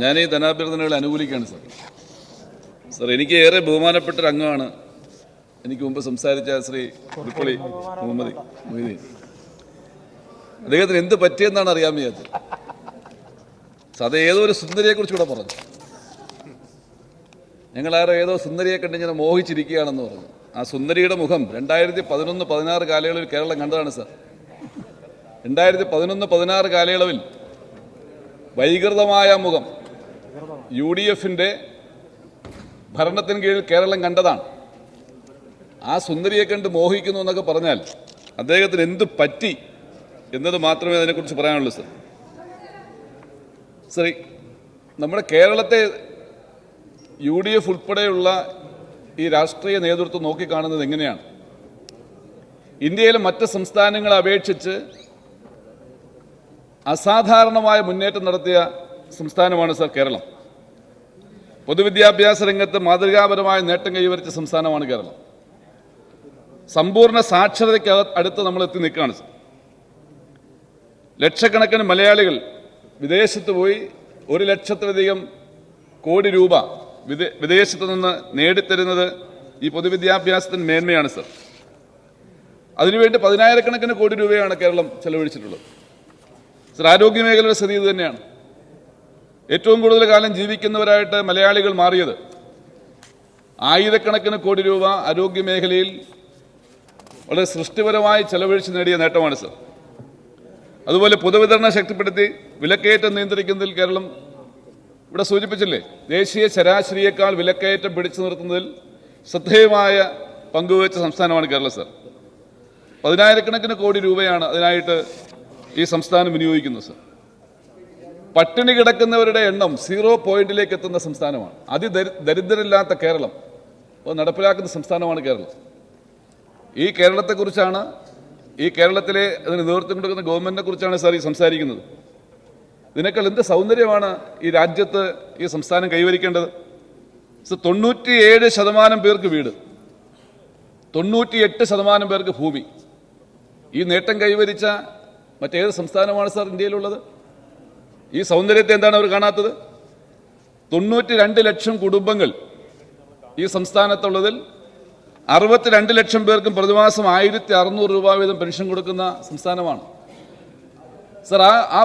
ഞാൻ ഈ ധനാഭ്യർത്ഥനകളെ അനുകൂലിക്കുകയാണ് sir. Sir എനിക്ക് ഏറെ ബഹുമാനപ്പെട്ട ഒരു അംഗമാണ് എനിക്ക് മുമ്പ് സംസാരിച്ച ശ്രീ പുളിപ്പള്ളി മുഹമ്മദ് മൊയ്തീൻ. അദ്ദേഹത്തിന് എന്ത് പറ്റിയെന്നാണ് അറിയാൻ വയ്യാത്തത്. സാർ, ഏതോ ഒരു സുന്ദരിയെക്കുറിച്ച് കൂടെ പറഞ്ഞു. ഞങ്ങളാരോ ഏതോ സുന്ദരിയെ കണ്ട് ഇങ്ങനെ മോഹിച്ചിരിക്കുകയാണെന്ന് പറഞ്ഞു. ആ സുന്ദരിയുടെ മുഖം രണ്ടായിരത്തി പതിനൊന്ന് പതിനാറ് കാലയളവിൽ കേരളം കണ്ടതാണ് സാർ. രണ്ടായിരത്തി പതിനൊന്ന് പതിനാറ് കാലയളവിൽ വൈകൃതമായ മുഖം യു ഡി എഫിന്റെ ഭരണത്തിന് കീഴിൽ കേരളം കണ്ടതാണ്. ആ സുന്ദരിയെ കണ്ട് മോഹിക്കുന്നു എന്നൊക്കെ പറഞ്ഞാൽ അദ്ദേഹത്തിന് എന്ത് പറ്റി എന്നത് മാത്രമേ അതിനെക്കുറിച്ച് പറയാനുള്ളൂ സർ. സറി നമ്മുടെ കേരളത്തെ യു ഡി എഫ് ഉൾപ്പെടെയുള്ള ഈ രാഷ്ട്രീയ നേതൃത്വം നോക്കിക്കാണുന്നത് എങ്ങനെയാണ്? ഇന്ത്യയിലെ മറ്റ് സംസ്ഥാനങ്ങളെ അപേക്ഷിച്ച് അസാധാരണമായ മുന്നേറ്റം നടത്തിയ സംസ്ഥാനമാണ് സർ കേരളം. പൊതുവിദ്യാഭ്യാസ രംഗത്ത് മാതൃകാപരമായ നേട്ടം കൈവരിച്ച സംസ്ഥാനമാണ് കേരളം. സമ്പൂർണ സാക്ഷരതയ്ക്ക് അടുത്ത് നമ്മൾ എത്തി നിൽക്കുകയാണ്. ലക്ഷക്കണക്കിന് മലയാളികൾ വിദേശത്ത് പോയി ഒരു ലക്ഷത്തിലധികം കോടി രൂപ വിദേ- വിദേശത്ത് നിന്ന് നേടിത്തരുന്നത് ഈ പൊതുവിദ്യാഭ്യാസത്തിന് മേന്മയാണ് സർ. അതിനുവേണ്ടി പതിനായിരക്കണക്കിന് കോടി രൂപയാണ് കേരളം ചെലവഴിച്ചിട്ടുള്ളത്. സർ ആരോഗ്യ മേഖലയുടെ സ്ഥിതി ഇത് തന്നെയാണ്. ഏറ്റവും കൂടുതൽ കാലം ജീവിക്കുന്നവരായിട്ട് മലയാളികൾ മാറിയത് ആയിരക്കണക്കിന് കോടി രൂപ ആരോഗ്യ മേഖലയിൽ വളരെ സൃഷ്ടിപരമായി ചെലവഴിച്ച് നേടിയ നേട്ടമാണ് സർ. അതുപോലെ പൊതുവിതരണം ശക്തിപ്പെടുത്തി വിലക്കയറ്റം നിയന്ത്രിക്കുന്നതിൽ കേരളം ഇവിടെ സൂചിപ്പിച്ചില്ലേ? ദേശീയ ശരാശരിയേക്കാൾ വിലക്കയറ്റം പിടിച്ചു നിർത്തുന്നതിൽ ശ്രദ്ധേയമായ പങ്കുവച്ച സംസ്ഥാനമാണ് കേരളം സർ. പതിനായിരക്കണക്കിന് കോടി രൂപയാണ് അതിനായിട്ട് ഈ സംസ്ഥാനം വിനിയോഗിക്കുന്നത് സർ. പട്ടിണി കിടക്കുന്നവരുടെ എണ്ണം സീറോ പോയിന്റിലേക്ക് എത്തുന്ന സംസ്ഥാനമാണ്. അതിദരി ദരിദ്രരില്ലാത്ത കേരളം. അത് നടപ്പിലാക്കുന്ന സംസ്ഥാനമാണ് കേരളം. ഈ കേരളത്തെക്കുറിച്ചാണ് ഈ കേരളത്തിലെ അതിന് നേതൃത്വം കൊടുക്കുന്ന ഗവൺമെന്റിനെ കുറിച്ചാണ് സാർ ഈ സംസാരിക്കുന്നത്. ഇതിനേക്കാൾ എന്ത് സൗന്ദര്യമാണ് ഈ രാജ്യത്ത് ഈ സംസ്ഥാനം കൈവരിക്കേണ്ടത്? സർ തൊണ്ണൂറ്റിയേഴ് ശതമാനം പേർക്ക് വീട്. തൊണ്ണൂറ്റിയെട്ട് ശതമാനം പേർക്ക് ഭൂമി. ഈ നേട്ടം കൈവരിച്ച മറ്റേത് സംസ്ഥാനമാണ് സാർ ഇന്ത്യയിലുള്ളത്? ഈ സൗന്ദര്യത്തെ എന്താണ് അവർ കാണാത്തത്? തൊണ്ണൂറ്റി രണ്ട് ലക്ഷം കുടുംബങ്ങൾ ഈ സംസ്ഥാനത്തുള്ളതിൽ അറുപത്തിരണ്ട് ലക്ഷം പേർക്കും പ്രതിമാസം ആയിരത്തി അറുന്നൂറ് രൂപ വീതം പെൻഷൻ കൊടുക്കുന്ന സംസ്ഥാനമാണ്. സർ ആ ആ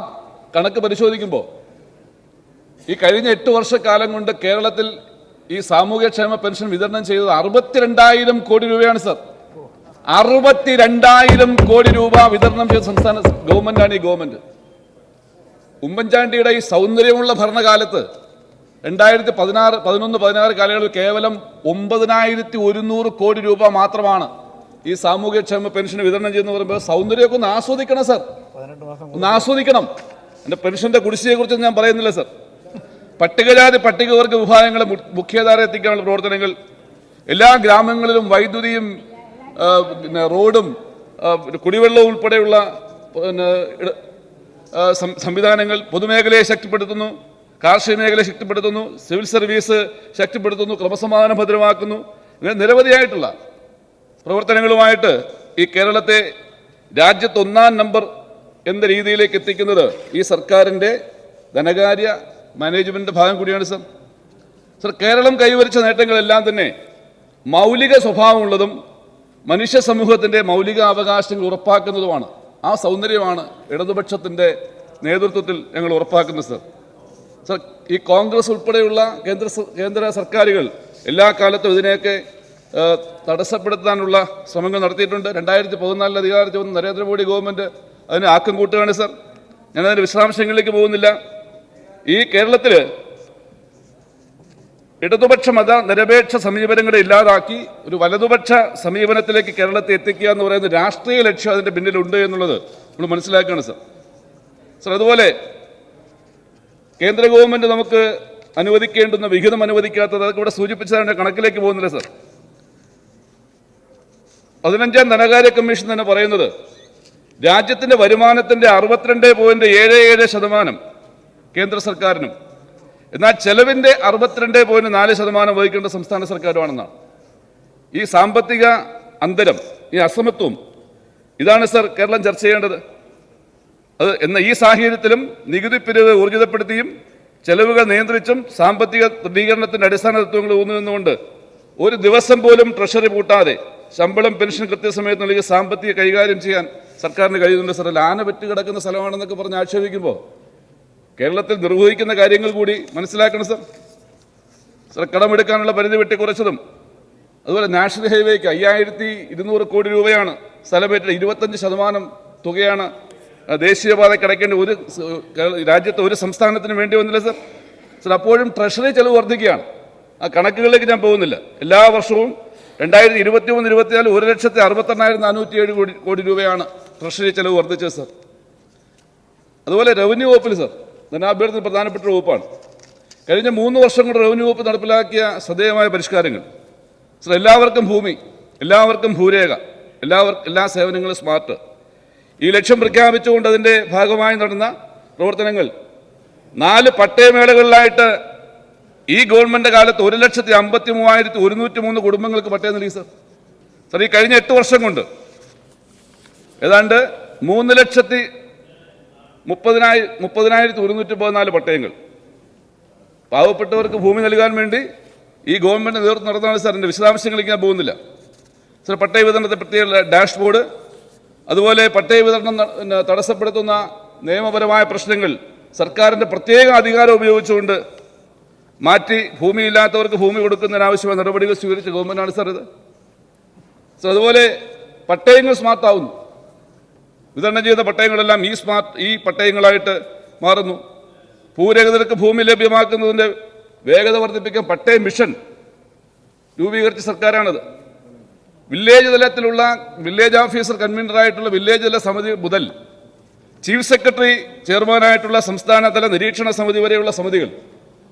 കണക്ക് പരിശോധിക്കുമ്പോൾ ഈ കഴിഞ്ഞ എട്ട് വർഷക്കാലം കൊണ്ട് കേരളത്തിൽ ഈ സാമൂഹ്യക്ഷേമ പെൻഷൻ വിതരണം ചെയ്തത് അറുപത്തിരണ്ടായിരം കോടി രൂപയാണ് സർ. അറുപത്തിരണ്ടായിരം കോടി രൂപ വിതരണം ചെയ്ത സംസ്ഥാന ഗവൺമെന്റാണ് ഈ ഗവൺമെന്റ്. ഉമ്മൻചാണ്ടിയുടെ ഈ സൗന്ദര്യമുള്ള ഭരണകാലത്ത് രണ്ടായിരത്തി പതിനാറ് പതിനൊന്ന് പതിനാറ് കാലയളവിൽ കേവലം ഒമ്പതിനായിരത്തി ഒരുന്നൂറ് കോടി രൂപ മാത്രമാണ് ഈ സാമൂഹ്യക്ഷേമ പെൻഷൻ വിതരണം ചെയ്യുന്ന പറയുമ്പോൾ സൗന്ദര്യമൊക്കെ ഒന്ന് ആസ്വദിക്കണം സർ. ഒന്ന് ആസ്വദിക്കണം. എന്റെ പെൻഷന്റെ കുടിശ്ശിയെ കുറിച്ചൊന്നും ഞാൻ പറയുന്നില്ല സർ. പട്ടികജാതി പട്ടികവർഗ വിഭാഗങ്ങളെ മുഖ്യധാര എത്തിക്കാനുള്ള പ്രവർത്തനങ്ങൾ എല്ലാ ഗ്രാമങ്ങളിലും വൈദ്യുതിയും പിന്നെ റോഡും കുടിവെള്ളവും ഉൾപ്പെടെയുള്ള സംവിധാനങ്ങൾ പൊതുമേഖലയെ ശക്തിപ്പെടുത്തുന്നു കാർഷിക മേഖലയെ ശക്തിപ്പെടുത്തുന്നു സിവിൽ സർവീസ് ശക്തിപ്പെടുത്തുന്നു ക്രമസമാധാനം ഭദ്രമാക്കുന്നു. ഇങ്ങനെ നിരവധിയായിട്ടുള്ള പ്രവർത്തനങ്ങളുമായിട്ട് ഈ കേരളത്തെ രാജ്യത്ത് ഒന്നാം നമ്പർ എന്ന രീതിയിലേക്ക് എത്തിക്കുന്നത് ഈ സർക്കാരിന്റെ ധനകാര്യ മാനേജ്മെന്റിന്റെ ഭാഗം കൂടിയാണ് സർ. സർ കേരളം കൈവരിച്ച നേട്ടങ്ങളെല്ലാം തന്നെ മൗലിക സ്വഭാവമുള്ളതും മനുഷ്യ സമൂഹത്തിന്റെ മൗലിക അവകാശങ്ങൾ ഉറപ്പാക്കുന്നതുമാണ്. ആ സൗന്ദര്യമാണ് ഇടതുപക്ഷത്തിന്റെ നേതൃത്വത്തിൽ ഞങ്ങൾ ഉറപ്പാക്കുന്നത് സർ. സർ ഈ കോൺഗ്രസ് ഉൾപ്പെടെയുള്ള കേന്ദ്ര കേന്ദ്ര സർക്കാരുകൾ എല്ലാ കാലത്തും ഇതിനെയൊക്കെ തടസ്സപ്പെടുത്താനുള്ള ശ്രമങ്ങൾ നടത്തിയിട്ടുണ്ട്. രണ്ടായിരത്തി പതിനാലിൽ അധികാരത്തിൽ വന്ന നരേന്ദ്രമോദി ഗവൺമെന്റ് അതിന് ആക്കം കൂട്ടുകയാണ് സർ. ഞാനതിന്റെ വിശദാംശങ്ങളിലേക്ക് പോകുന്നില്ല. ഈ കേരളത്തിൽ ഇടതുപക്ഷ മത നിരപേക്ഷ സമീപനങ്ങളെ ഇല്ലാതാക്കി ഒരു വലതുപക്ഷ സമീപനത്തിലേക്ക് കേരളത്തെ എത്തിക്കുക എന്ന് പറയുന്ന രാഷ്ട്രീയ ലക്ഷ്യം അതിന്റെ പിന്നിലുണ്ട് എന്നുള്ളത് നമ്മൾ മനസ്സിലാക്കുകയാണ് സർ. സർ അതുപോലെ കേന്ദ്ര ഗവൺമെന്റ് നമുക്ക് അനുവദിക്കേണ്ടുന്ന വിഹിതം അനുവദിക്കാത്തത് അതൊക്കെ ഇവിടെ സൂചിപ്പിച്ചതാണ് കണക്കിലേക്ക് പോകുന്നില്ല സർ. പതിനഞ്ചാം ധനകാര്യ കമ്മീഷൻ തന്നെ പറയുന്നത് രാജ്യത്തിന്റെ വരുമാനത്തിന്റെ അറുപത്തിരണ്ട് പോയിന്റ് ഏഴ് ഏഴ് ശതമാനം കേന്ദ്ര സർക്കാരിനും എന്നാൽ ചെലവിന്റെ അറുപത്തിരണ്ട് പോയിന്റ് നാല് ശതമാനം വഹിക്കേണ്ട സംസ്ഥാന സർക്കാരുമാണെന്നാണ്. ഈ സാമ്പത്തിക അന്തരം ഈ അസമത്വം ഇതാണ് സർ കേരളം ചർച്ച ചെയ്യേണ്ടത്. അത് എന്ന ഈ സാഹചര്യത്തിലും നികുതി പിരിവ് ഊർജിതപ്പെടുത്തിയും ചെലവുകൾ നിയന്ത്രിച്ചും സാമ്പത്തിക ക്രമീകരണത്തിന്റെ അടിസ്ഥാന തത്വങ്ങൾ ഊന്നുനിന്നുകൊണ്ട് ഒരു ദിവസം പോലും ട്രഷറി പൂട്ടാതെ ശമ്പളം പെൻഷൻ കൃത്യസമയത്ത് നൽകി സാമ്പത്തിക കൈകാര്യം ചെയ്യാൻ സർക്കാരിന് കഴിയുന്നുണ്ട്. സാർ ലാന പെറ്റ് കിടക്കുന്ന സ്ഥലമാണെന്നൊക്കെ പറഞ്ഞ് ആക്ഷേപിക്കുമ്പോൾ കേരളത്തിൽ നിർവഹിക്കുന്ന കാര്യങ്ങൾ കൂടി മനസ്സിലാക്കണം സർ. സർ കടമെടുക്കാനുള്ള പരിധി വെട്ടിക്കുറച്ചതും അതുപോലെ നാഷണൽ ഹൈവേക്ക് അയ്യായിരത്തി ഇരുന്നൂറ് കോടി രൂപയാണ് സ്ഥലമേറ്റ ഇരുപത്തഞ്ച് ശതമാനം തുകയാണ് ആ, ദേശീയപാത കിടക്കേണ്ട ഒരു രാജ്യത്തെ ഒരു സംസ്ഥാനത്തിന് വേണ്ടി വന്നില്ല സർ. സർ അപ്പോഴും ട്രഷറി ചെലവ് വർദ്ധിക്കുകയാണ്. ആ കണക്കുകളിലേക്ക് ഞാൻ പോകുന്നില്ല. എല്ലാ വർഷവും രണ്ടായിരത്തി ഇരുപത്തി മൂന്ന് ഇരുപത്തിനാല് ഒരു ലക്ഷത്തി അറുപത്തെണ്ണായിരത്തി നാനൂറ്റി ഏഴ് കോടി കോടി രൂപയാണ് ട്രഷറി ചെലവ് വർദ്ധിച്ചത് സർ. അതുപോലെ റവന്യൂ വകുപ്പിൽ സർ ധനാഭ്യർത്ഥന പ്രധാനപ്പെട്ട വകുപ്പാണ്. കഴിഞ്ഞ മൂന്ന് വർഷം കൊണ്ട് റവന്യൂ വകുപ്പ് നടപ്പിലാക്കിയ ശ്രദ്ധേയമായ പരിഷ്കാരങ്ങൾ. സർ എല്ലാവർക്കും ഭൂമി എല്ലാവർക്കും ഭൂരേഖ എല്ലാവർക്കും എല്ലാ സേവനങ്ങളും സ്മാർട്ട് ഈ ലക്ഷ്യം പ്രഖ്യാപിച്ചുകൊണ്ട് അതിന്റെ ഭാഗമായി നടന്ന പ്രവർത്തനങ്ങൾ നാല് പട്ടയമേളകളിലായിട്ട് ഈ ഗവൺമെന്റ് കാലത്ത് ഒരു ലക്ഷത്തി അമ്പത്തി മൂവായിരത്തി ഒരുന്നൂറ്റി മൂന്ന് കുടുംബങ്ങൾക്ക് പട്ടയം നൽകി സർ. സർ ഈ കഴിഞ്ഞ എട്ട് വർഷം കൊണ്ട് ഏതാണ്ട് മൂന്ന് ലക്ഷത്തി മുപ്പതിനായി മുപ്പതിനായിരത്തി ഒരുന്നൂറ്റി പതിനാല് പട്ടയങ്ങൾ. പാവപ്പെട്ടവർക്ക് ഭൂമി നൽകാൻ വേണ്ടി ഈ ഗവൺമെന്റ് നേതൃത്വം നടന്നതാണ് സാർ എന്റെ വിശദാംശങ്ങളിലേക്ക് ഞാൻ പോകുന്നില്ല. സാർ പട്ടയ വിതരണത്തെ പ്രത്യേക ഡാഷ്ബോർഡ് അതുപോലെ പട്ടയ വിതരണം തടസ്സപ്പെടുത്തുന്ന നിയമപരമായ പ്രശ്നങ്ങൾ സർക്കാരിന്റെ പ്രത്യേക അധികാരം ഉപയോഗിച്ചുകൊണ്ട് മാറ്റി ഭൂമിയില്ലാത്തവർക്ക് ഭൂമി കൊടുക്കുന്നതിനാവശ്യമായ നടപടികൾ സ്വീകരിച്ച ഗവൺമെന്റാണ് സാർ ഇത്. സാർ അതുപോലെ പട്ടയങ്ങൾ സ്മാർട്ടാവുന്നു വിതരണം ചെയ്ത പട്ടയങ്ങളെല്ലാം ഈ സ്മാർട്ട് ഈ പട്ടയങ്ങളായിട്ട് മാറുന്നു. ഭൂരഹിതർക്ക് ഭൂമി ലഭ്യമാക്കുന്നതിന്റെ വേഗത വർദ്ധിപ്പിക്കാൻ പട്ടയ മിഷൻ രൂപീകരിച്ച സർക്കാരാണത്. വില്ലേജ് തലത്തിലുള്ള വില്ലേജ് ഓഫീസർ കൺവീനറായിട്ടുള്ള വില്ലേജ് തല സമിതി മുതൽ ചീഫ് സെക്രട്ടറി ചെയർമാനായിട്ടുള്ള സംസ്ഥാനതല നിരീക്ഷണ സമിതി വരെയുള്ള സമിതികൾ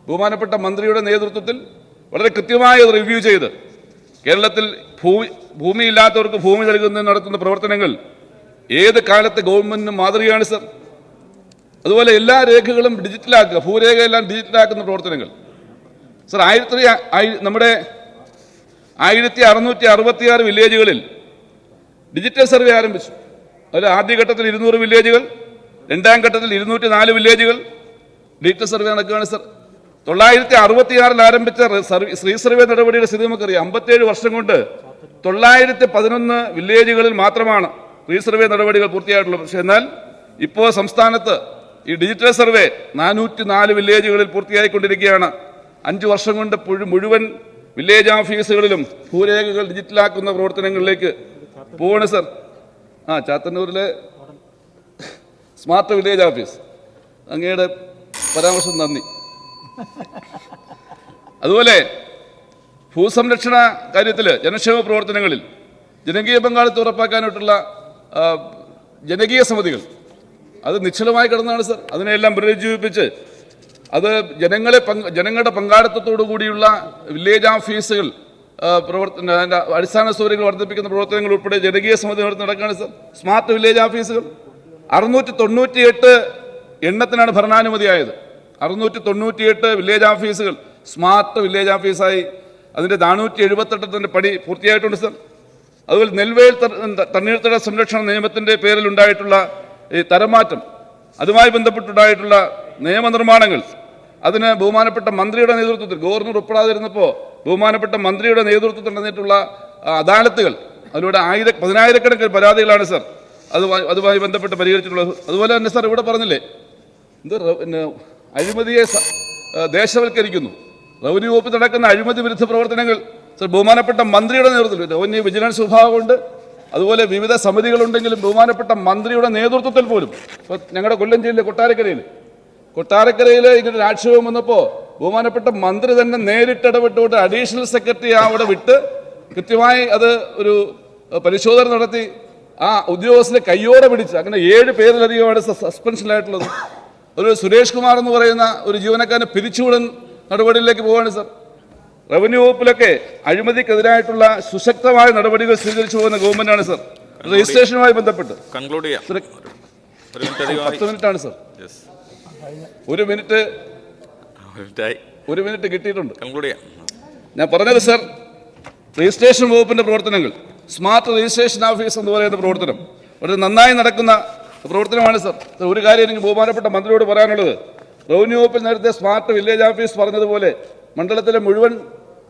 ബഹുമാനപ്പെട്ട മന്ത്രിയുടെ നേതൃത്വത്തിൽ വളരെ കൃത്യമായി റിവ്യൂ ചെയ്ത് കേരളത്തിൽ ഭൂമി ഭൂമിയില്ലാത്തവർക്ക് ഭൂമി നൽകുന്നതിന് നടത്തുന്ന പ്രവർത്തനങ്ങൾ ഏത് കാലത്തെ ഗവൺമെന്റിന് മാതൃകയാണ് സർ? അതുപോലെ എല്ലാ രേഖകളും ഡിജിറ്റലാക്കുക ഭൂരേഖയെല്ലാം ഡിജിറ്റലാക്കുന്ന പ്രവർത്തനങ്ങൾ. സർ ആയിരത്തി ആയി- നമ്മുടെ ആയിരത്തി അറുന്നൂറ്റി അറുപത്തിയാറ് വില്ലേജുകളിൽ ഡിജിറ്റൽ സർവേ ആരംഭിച്ചു. അതിൽ ആദ്യഘട്ടത്തിൽ ഇരുന്നൂറ് വില്ലേജുകൾ രണ്ടാം ഘട്ടത്തിൽ ഇരുന്നൂറ്റി നാല് വില്ലേജുകൾ ഡിജിറ്റൽ സർവേ നടക്കുകയാണ് സർ. തൊള്ളായിരത്തി അറുപത്തിയാറിൽ ആരംഭിച്ച സർവേ- ശ്രീ സർവേ നടപടിയുടെ സ്ഥിതി നമുക്കറിയാം. അമ്പത്തേഴ് വർഷം കൊണ്ട് തൊള്ളായിരത്തി പതിനൊന്ന് വില്ലേജുകളിൽ മാത്രമാണ് സർവേ നടപടികൾ പൂർത്തിയായിട്ടുള്ളൂ. പക്ഷേ എന്നാൽ ഇപ്പോൾ സംസ്ഥാനത്ത് ഈ ഡിജിറ്റൽ സർവേ നാനൂറ്റി നാല് വില്ലേജുകളിൽ പൂർത്തിയായിക്കൊണ്ടിരിക്കുകയാണ്. അഞ്ച് വർഷം കൊണ്ട് മുഴുവൻ വില്ലേജ് ഓഫീസുകളിലും ഭൂരേഖകൾ ഡിജിറ്റലാക്കുന്ന പ്രവർത്തനങ്ങളിലേക്ക് പോവാണ് സർ. ആ ചാത്തന്നൂരിലെ സ്മാർട്ട് വില്ലേജ് ഓഫീസ്. അങ്ങയുടെ പരാമർശം നന്ദി. അതുപോലെ ഭൂസംരക്ഷണ കാര്യത്തിൽ ജനക്ഷേമ പ്രവർത്തനങ്ങളിൽ ജനകീയ പങ്കാളിത്തം ഉറപ്പാക്കാനായിട്ടുള്ള ജനകീയ സമിതികൾ. അത് നിശ്ചലമായി കിടന്നാണ് സർ. അതിനെല്ലാം പുനരുജ്ജീവിപ്പിച്ച് അത് ജനങ്ങളെ ജനങ്ങളുടെ പങ്കാളിത്തത്തോടു കൂടിയുള്ള വില്ലേജ് ഓഫീസുകൾ പ്രവർത്തന അടിസ്ഥാന സൗകര്യങ്ങൾ വർദ്ധിപ്പിക്കുന്ന പ്രവർത്തനങ്ങൾ ഉൾപ്പെടെ ജനകീയ സമിതി നടക്കുകയാണ് സർ. സ്മാർട്ട് വില്ലേജ് ഓഫീസുകൾ. അറുന്നൂറ്റി തൊണ്ണൂറ്റിയെട്ട് എണ്ണത്തിനാണ് ഭരണാനുമതിയായത്. അറുന്നൂറ്റി തൊണ്ണൂറ്റിയെട്ട് വില്ലേജ് ഓഫീസുകൾ സ്മാർട്ട് വില്ലേജ് ഓഫീസായി. അതിന്റെ നാനൂറ്റി എഴുപത്തെട്ടത്തിന്റെ പടി പൂർത്തിയായിട്ടുണ്ട് സർ. അതുപോലെ നെൽവേൽ തണ്ണീർത്തട സംരക്ഷണ നിയമത്തിന്റെ പേരിൽ ഉണ്ടായിട്ടുള്ള ഈ തരംമാറ്റം അതുമായി ബന്ധപ്പെട്ടുണ്ടായിട്ടുള്ള നിയമനിർമ്മാണങ്ങൾ അതിന് ബഹുമാനപ്പെട്ട മന്ത്രിയുടെ നേതൃത്വത്തിൽ ഗവർണർ ഉൾപ്പെടാതിരുന്നപ്പോൾ ബഹുമാനപ്പെട്ട മന്ത്രിയുടെ നേതൃത്വത്തിൽ നടന്നിട്ടുള്ള അദാലത്തുകൾ അതിലൂടെ ആയിര പതിനായിരക്കണക്കിന് പരാതികളാണ് സർ. അതുമായി അതുമായി ബന്ധപ്പെട്ട് പരിഹരിച്ചിട്ടുള്ളത് അതുപോലെ തന്നെ സർ ഇവിടെ പറഞ്ഞില്ലേ എന്ത് പിന്നെ അഴിമതിയെ ദേശവൽക്കരിക്കുന്നു. റവന്യൂ വകുപ്പ് നടക്കുന്ന അഴിമതി വിരുദ്ധ പ്രവർത്തനങ്ങൾ ബഹുമാനപ്പെട്ട മന്ത്രിയുടെ നേതൃത്വത്തിൽ ഒന്ന് വിജിലൻസ് വിഭാഗമുണ്ട് അതുപോലെ വിവിധ സമിതികളുണ്ടെങ്കിലും ബഹുമാനപ്പെട്ട മന്ത്രിയുടെ നേതൃത്വത്തിൽ പോലും ഇപ്പോൾ ഞങ്ങളുടെ കൊല്ലം ജില്ലയിലെ കൊട്ടാരക്കരയിൽ കൊട്ടാരക്കരയിൽ ഇങ്ങനെ ഒരു ആക്ഷേപം വന്നപ്പോൾ ബഹുമാനപ്പെട്ട മന്ത്രി തന്നെ നേരിട്ട് ഇടപെട്ടുകൊണ്ട് അഡീഷണൽ സെക്രട്ടറി അവിടെ വിട്ട് കൃത്യമായി അത് ഒരു പരിശോധന നടത്തി ആ ഉദ്യോഗസ്ഥനെ കയ്യോടെ പിടിച്ച് അങ്ങനെ ഏഴ് പേരിലധികമാണ് സസ്പെൻഷനിലായിട്ടുള്ളത് ഒരു സുരേഷ് കുമാർ എന്ന് പറയുന്ന ഒരു ജീവനക്കാരനെ പിരിച്ചുവിടൻ നടപടിയിലേക്ക് പോവാണ് സർ. റവന്യൂ വകുപ്പിലൊക്കെ അഴിമതിക്കെതിരായിട്ടുള്ള സുശക്തമായ നടപടികൾ സ്വീകരിച്ചു പോകുന്ന ഗവൺമെന്റാണ് സർ. രജിസ്ട്രേഷനുമായി ബന്ധപ്പെട്ട്. കൺക്ലൂഡ് ചെയ്യാം. പത്ത് മിനിറ്റാണ് സർ. ഒരു മിനിറ്റ്. ഒരു മിനിറ്റ് കിട്ടിയിട്ടുണ്ട്. കൺക്ലൂഡ് ചെയ്യാം. ഞാൻ പറഞ്ഞത് സർ രജിസ്ട്രേഷൻ വകുപ്പിന്റെ പ്രവർത്തനങ്ങൾ സ്മാർട്ട് രജിസ്ട്രേഷൻ ഓഫീസ് എന്ന് പറയുന്ന പ്രവർത്തനം. വളരെ നന്നായി നടക്കുന്ന പ്രവർത്തനമാണ് സർ ഒരു കാര്യം എനിക്ക് ബഹുമാനപ്പെട്ട മന്ത്രിയോട് പറയാനുള്ളത്. റവന്യൂ വകുപ്പിൽ നേരത്തെ സ്മാർട്ട് വില്ലേജ് ഓഫീസ് പറഞ്ഞതുപോലെ മണ്ഡലത്തിലെ മുഴുവൻ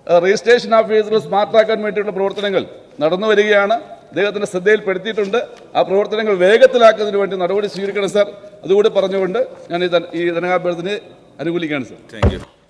രജിസ്ട്രേഷൻ ഓഫീസുകൾ സ്മാർട്ടാക്കാൻ വേണ്ടിയുള്ള പ്രവർത്തനങ്ങൾ നടന്നു വരികയാണ്. അദ്ദേഹത്തിന്റെ ശ്രദ്ധയിൽപ്പെടുത്തിയിട്ടുണ്ട്. ആ പ്രവർത്തനങ്ങൾ വേഗത്തിലാക്കുന്നതിന് വേണ്ടി നടപടി സ്വീകരിക്കണം സാർ. അതുകൂടി പറഞ്ഞുകൊണ്ട് ഞാൻ ഈ ധന- ഈ ധനകാഭ്യർത്ഥനയെ അനുകൂലിക്കുകയാണ് സാർ. താങ്ക്